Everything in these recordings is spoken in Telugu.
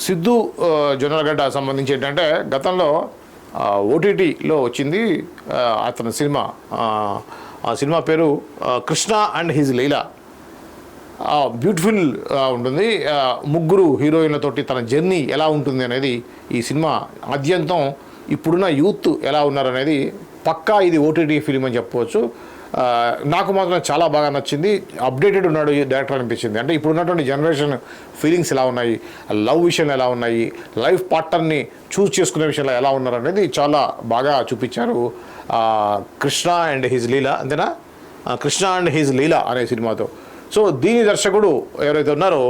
సిద్ధు జొన్నలగడ్డ సంబంధించి ఏంటంటే గతంలో ఓటీటీలో వచ్చింది అతని సినిమా. ఆ, సినిమా పేరు Krishna and his Leela. Beautiful ఉంటుంది. ముగ్గురు హీరోయిన్లతోటి తన జర్నీ ఎలా ఉంటుంది అనేది ఈ సినిమా ఆద్యంతం ఇప్పుడున్న యూత్ ఎలా ఉన్నారనేది పక్కా ఇది ఓటీటీ ఫిలిం అని చెప్పవచ్చు. నాకు మాత్రం చాలా బాగా నచ్చింది. అప్డేటెడ్ ఉన్నాడు ఈ డైరెక్టర్ అనిపించింది. అంటే ఇప్పుడు ఉన్నటువంటి జనరేషన్ ఫీలింగ్స్ ఎలా ఉన్నాయి? లవ్ విషయంలో ఎలా ఉన్నాయి? లైఫ్ పార్ట్నర్ని చూస్ చేసుకునే విషయంలో ఎలా ఉన్నారు అనేది చాలా బాగా చూపించారు. కృష్ణ అండ్ హిజ్ లీలా అంతేనా? కృష్ణ అండ్ హిజ్ లీలా అనే సినిమాతో. సో దీని దర్శకుడు ఎవరైతే ఉన్నారో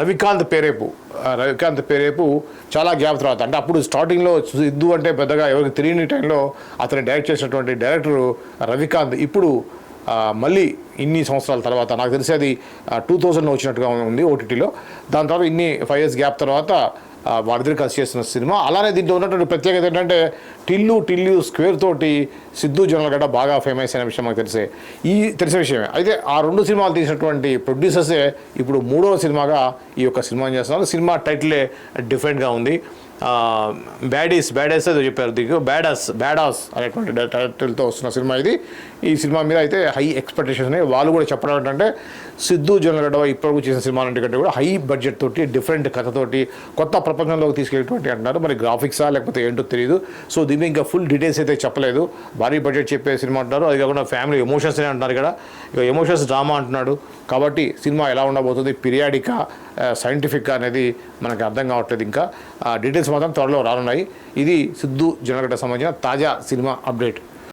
రవికాంత్ పేరేపు. రవికాంత్ పేరేపు చాలా గ్యాప్ తర్వాత. అంటే అప్పుడు స్టార్టింగ్లో సిద్ధు అంటే పెద్దగా ఎవరికి తెలియని టైంలో అతను డైరెక్ట్ చేసినటువంటి డైరెక్టర్ రవికాంత్ ఇప్పుడు మళ్ళీ ఇన్ని సంవత్సరాల తర్వాత నాకు తెలిసి అది టూ థౌజండ్లో వచ్చినట్టుగా ఉంది ఓటీటీలో దాని తర్వాత ఇన్ని ఫైవ్ ఇయర్స్ గ్యాప్ తర్వాత వాళ్ళిద్దరు కలిసి చేస్తున్న సినిమా. అలానే దీంట్లో ఉన్నటువంటి ప్రత్యేకత ఏంటంటే టిల్లు టిల్లు స్క్వేర్ తోటి సిద్ధు జొన్నలగడ్డ బాగా ఫేమస్ అయిన విషయం మాకు తెలిసే. ఈ తెలిసిన విషయమే. అయితే ఆ రెండు సినిమాలు తీసినటువంటి ప్రొడ్యూసర్సే ఇప్పుడు మూడవ సినిమాగా ఈ యొక్క సినిమాని చేస్తున్నారు. సినిమా టైటిలే డిఫరెంట్గా ఉంది. బ్యాడీస్ బ్యాడీస్ ఏదో చెప్పారు దీనికి. బ్యాడాస్ బ్యాడాస్ అనేటువంటి టైటిల్తో వస్తున్న సినిమా ఇది. ఈ సినిమా మీద అయితే హై ఎక్స్పెక్టేషన్స్ ఉన్నాయి. వాళ్ళు కూడా చెప్పడం ఏంటంటే సిద్ధు జొన్నగడ్డ ఇప్పటివరకు చేసిన సినిమాలంటే కంటే కూడా హై బడ్జెట్ తోటి డిఫరెంట్ కథతోటి కొత్త ప్రపంచంలోకి తీసుకెళ్ళేటువంటి అంటున్నారు. మరి గ్రాఫిక్సా లేకపోతే ఏంటో తెలియదు సో దీని ఇంకా ఫుల్ డీటెయిల్స్ అయితే చెప్పలేదు. భారీ బడ్జెట్ చెప్పే సినిమా అంటున్నారు. అది కాకుండా ఫ్యామిలీ ఎమోషన్స్ అనే అంటున్నారు ఇక్కడ ఇక ఎమోషన్స్ డ్రామా అంటున్నాడు. కాబట్టి సినిమా ఎలా ఉండబోతుంది? పిరియాడికా సైంటిఫిక్ అనేది మనకి అర్థం కావట్లేదు ఇంకా. డీటెయిల్స్ మాత్రం త్వరలో రానున్నాయి. ఇది సిద్ధు జనగడ్డ సంబంధించిన తాజా సినిమా అప్డేట్.